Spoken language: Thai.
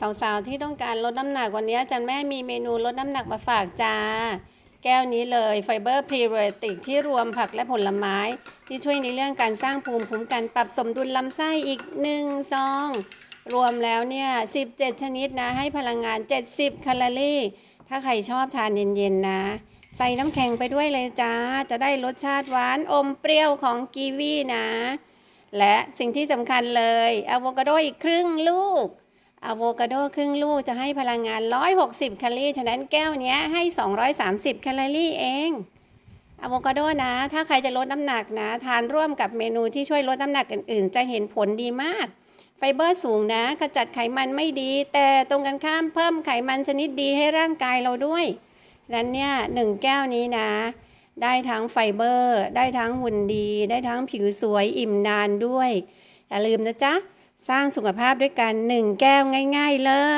สาวๆที่ต้องการลดน้ำหนักวันนี้อาจันแม่มีเมนูลดน้ำหนักมาฝากจ้า แก้วนี้เลยไฟเบอร์พรีไบโอติกที่รวมผักและผลไม้ ที่ช่วยในเรื่องการสร้างภูมิคุ้มกันปรับสมดุลลำไส้อีก1ซอง รวมแล้วเนี่ย 17 ชนิดนะ ให้พลังงาน 70 แคลอรี่ ถ้าใครชอบทานเย็นๆนะ ใส่น้ำแข็งไปด้วยเลยจ้า จะได้รสชาติหวานอมเปรี้ยวของกีวีนะ และสิ่งที่สำคัญเลยอะโวคาโดอีกครึ่งลูก อะโวคาโดครึ่งลูกจะให้พลังงาน 160 แคลอรี่ ฉะนั้นแก้วนี้ให้ 230 แคลอรี่เองอะโวคาโดนะ ถ้าใครจะลดน้ำหนักนะ ทานร่วมกับเมนูที่ช่วยลดน้ำหนักอื่นๆ จะเห็นผลดีมาก ไฟเบอร์สูงนะ ขจัดไขมันไม่ดี แต่ตรงกันข้ามเพิ่มไขมันชนิดดีให้ร่างกายเราด้วยนั้นเนี่ยหนึ่งแก้วนี้นะ ได้ทั้งไฟเบอร์ ได้ทั้งหุ่นดี ได้ทั้งผิวสวยอิ่มนานด้วย อย่าลืมนะจ๊ะ สร้างสุขภาพด้วยกันหนึ่งแก้วง่าย ๆ เลย